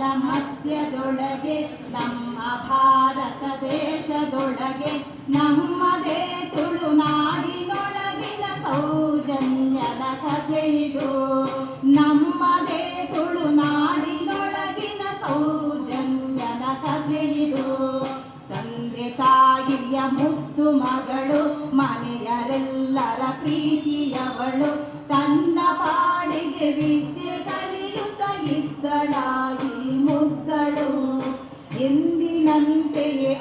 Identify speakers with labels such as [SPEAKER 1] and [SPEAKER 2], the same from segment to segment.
[SPEAKER 1] ಮಧ್ಯದೊಳಗೆ ನಮ್ಮ ಭಾರತ ದೇಶದೊಳಗೆ, ನಮ್ಮದೇ ತುಳುನಾಡಿನೊಳಗಿನ ಸೌಜನ್ಯದ ಕಥೆ ಇದು. ನಮ್ಮದೇ ತುಳುನಾಡಿನೊಳಗಿನ ಸೌಜನ್ಯದ ಕಥೆ ಇದು. ತಂದೆ ತಾಯಿಯ ಮುದ್ದು ಮಗಳು, ಮನೆಯರೆಲ್ಲರ ಪ್ರೀತಿಯವಳು, ತನ್ನ ಪಾಡಿಗೆ ವಿದ್ಯೆ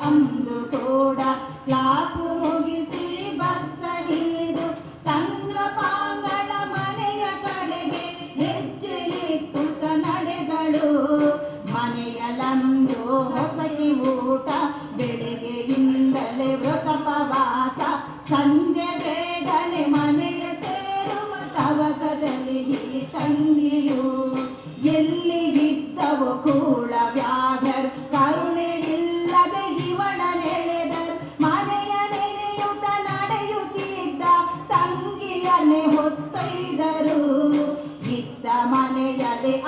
[SPEAKER 1] ಅಂದು ಕೂಡ ಕ್ಲಾಸು ಮುಗಿಸಿ ಬಸ್ಸ ತನ್ನ ಪಾಂಗಳ ಮನೆಯ ಕಡೆಗೆ ಹೆಜ್ಜೆ ಇಟ್ಟುತ್ತ ನಡೆದಳು. ಮನೆಯಲ್ಲಂದು ಹೊಸಗಿ ಊಟ, ಬೆಳಿಗ್ಗೆಯಿಂದಲೇ ವ್ರತಪವಾಸ ಸಂಜೆ ಬೇಗನೆ ಮನೆಗೆ ಸೇರುವ ತವಕದಲ್ಲಿ ತಂಗಿಯು ತಂಗಿಯು ಎಲ್ಲಿಗಿದ್ದವು ಕೂಳ ವ್ಯಾಘರ್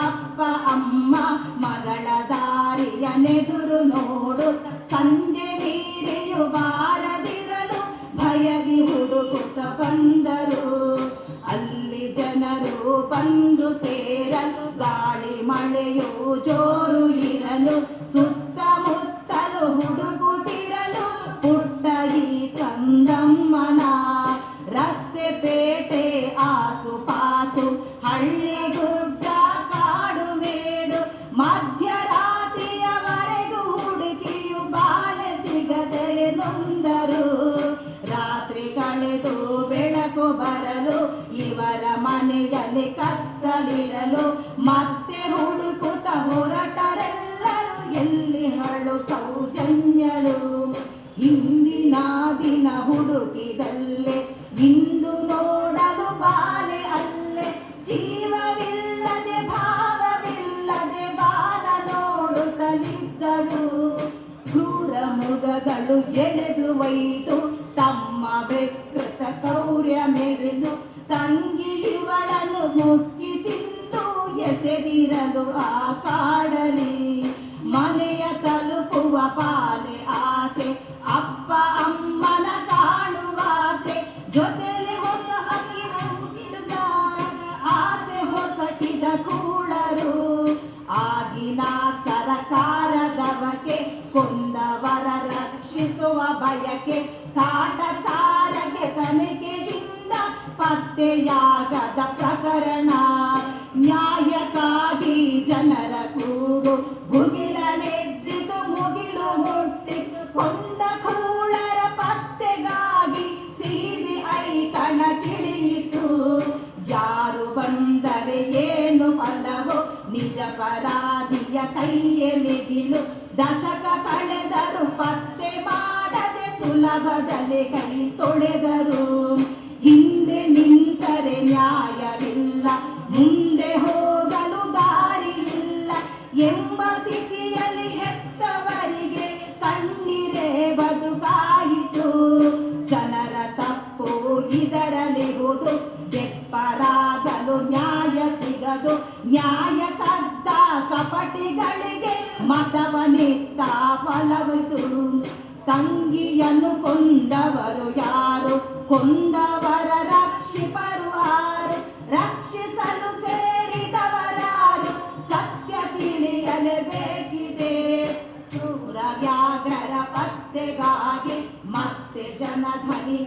[SPEAKER 1] ಅಪ್ಪ ಅಮ್ಮ ಮಗಳ ದಾರಿಯ ನೆದುರು ನೋಡು. ಸಂಜೆ ನೀರೆಯು ಬಾರದಿರಲು ಭಯದಿ ಹುಡುಕುತ್ತ ಬಂದರು. ಅಲ್ಲಿ ಜನರು ಬಂದು ಸೇರಲು, ಗಾಳಿ ಮಳೆಯು ಜೋರು ಇರಲು, ಸುತ್ತಮುತ್ತಲು ಹುಡುಕುತ್ತಿರಲು ಪುಟ್ಟ ಈ ಕಂದಮ್ಮನ ಮನೆಯಲ್ಲಿ ಕತ್ತಲಿರಲು ಮತ್ತೆ ಹುಡುಕುತ್ತ ಹೊರಟರೆಲ್ಲರೂ ಎಲ್ಲಿ ಹಳು ಸೌಜನ್ಯರು. ಹಿಂದಿನ ದಿನ ಹುಡುಕಿದಲ್ಲೇ, ಇಂದು ನೋಡಲು ಬಾಲೆ ಅಲ್ಲೇ. ಜೀವವಿಲ್ಲದೆ, ಭಾವವಿಲ್ಲದೆ ಬಾಲ ನೋಡುತ್ತಲಿದ್ದರು ಕ್ರೂರ ಮೃಗಗಳು ಎಳೆದು ಒಯ್ದು ತಮ್ಮ ವ್ಯಕ್ತ ಕೌರ್ಯ ಮೆರೆದು ತಂಗಿ ಎಸೆದಿರಲು ಆ ಕಾಡಲಿ, ಮನೆಯ ತಲುಪುವ ಪಾಲೆ ಆಸೆ, ಅಪ್ಪ ಅಮ್ಮನ ಕಾಣುವ ಆಸೆ, ಜೊತೆಲಿ ಹೊಸ ಹಸಿರು ಆಸೆ ಹೊಸಕಿದ ಕೂಳರು ಆಗಿನ ಸರಕಾರದವಕ್ಕೆ, ಕೊಂದವರ ರಕ್ಷಿಸುವ ಬಯಕೆ ಕಾಟಚಾರಗೆ ತನಿಖೆಯಿಂದ ಪತ್ತೆಯಾಗದ ಪ್ರಕರಣ. ಪರಾಧಿಯ ಕೈಯೇ ಮಿಗಿಲು. ದಶಕ ಕಳೆದರು ಪತ್ತೆ ಮಾಡದೆ ಸುಲಭದಲ್ಲಿ ಕೈ ತೊಳೆದರು. ಹಿಂದೆ ನಿಂತರೆ ನ್ಯಾಯವಿಲ್ಲ, ಮುಂದೆ ಹೋಗಲು ದಾರಿಯಿಲ್ಲ. ಎಂಬ ಸ್ಥಿತಿಯಲ್ಲಿ ಹೆತ್ತವರಿಗೆ ಕಣ್ಣೀರೇ ಬದುಕಾಯಿತು. ಜನರ ತಪ್ಪು ಇದರಲಿರುವುದು ಬೆಪ್ಪರಾಗಲು ನ್ಯಾಯ ಸಿಗದು ನ್ಯಾಯ ತದ್ದ ಕಪಟಿಗಳಿಗೆ ಮತವನಿತ್ತ ಫಲವಿದು ತಂಗಿಯನ್ನು ಕೊಂದವರು ಯಾರು? ಕೊಂದವರ ರಕ್ಷಿಪರು ಆರು? ರಕ್ಷಿಸಲು ಸೇರಿದವರಾರು? ಸತ್ಯ ತಿಳಿಯಲೇಬೇಕಿದೆ ಕ್ರೂರ ವ್ಯಾಘ್ರರ ಪತ್ತೆಗಾಗಿ ಮತ್ತೆ ಜನಧ್ವನಿ